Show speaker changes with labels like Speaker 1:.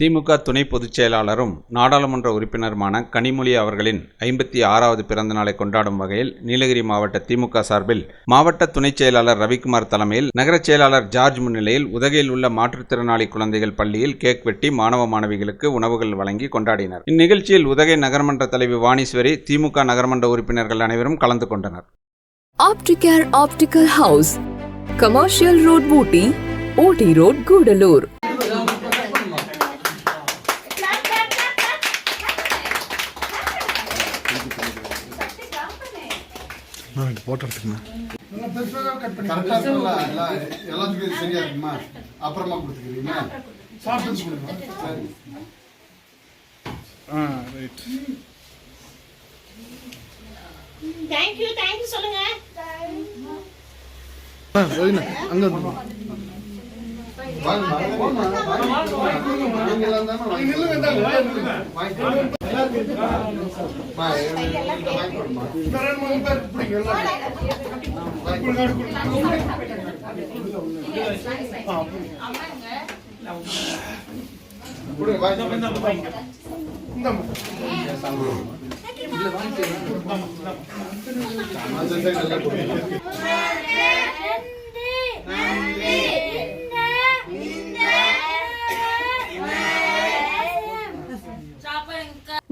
Speaker 1: திமுக துணை பொதுச் செயலாளரும் நாடாளுமன்ற உறுப்பினருமான கனிமொழி அவர்களின் ஐம்பத்தி ஆறாவது பிறந்த நாளை கொண்டாடும் வகையில் நீலகிரி மாவட்ட திமுக சார்பில் மாவட்ட துணைச் செயலாளர் ரவிக்குமார் தலைமையில் நகரச் செயலாளர் ஜார்ஜ் முன்னிலையில் உதகையில் உள்ள மாற்றுத்திறனாளி குழந்தைகள் பள்ளியில் கேக் வெட்டி மாணவ மாணவிகளுக்கு உணவுகள் வழங்கி கொண்டாடினர். இந்நிகழ்ச்சியில் உதகை நகர்மன்ற தலைவி வாணீஸ்வரி திமுக நகர்மன்ற உறுப்பினர்கள் அனைவரும் கலந்து கொண்டனர்.
Speaker 2: Optical house commercial road Ooty Ooty road Gudalur. Road, Gudalur.
Speaker 3: Photo எடுத்துக்கணும்
Speaker 4: சரியா இருக்குமா? அப்புறமா கொடுத்துக்கிறீங்களா? சாப்பிட்டு கொடுங்க.
Speaker 3: ஆ ரைட்
Speaker 5: தேங்க்யூ தேங்க்யூ சொல்லுங்க.
Speaker 3: ஆ சரிண்ணா அங்கே வந்து
Speaker 4: வாங்க,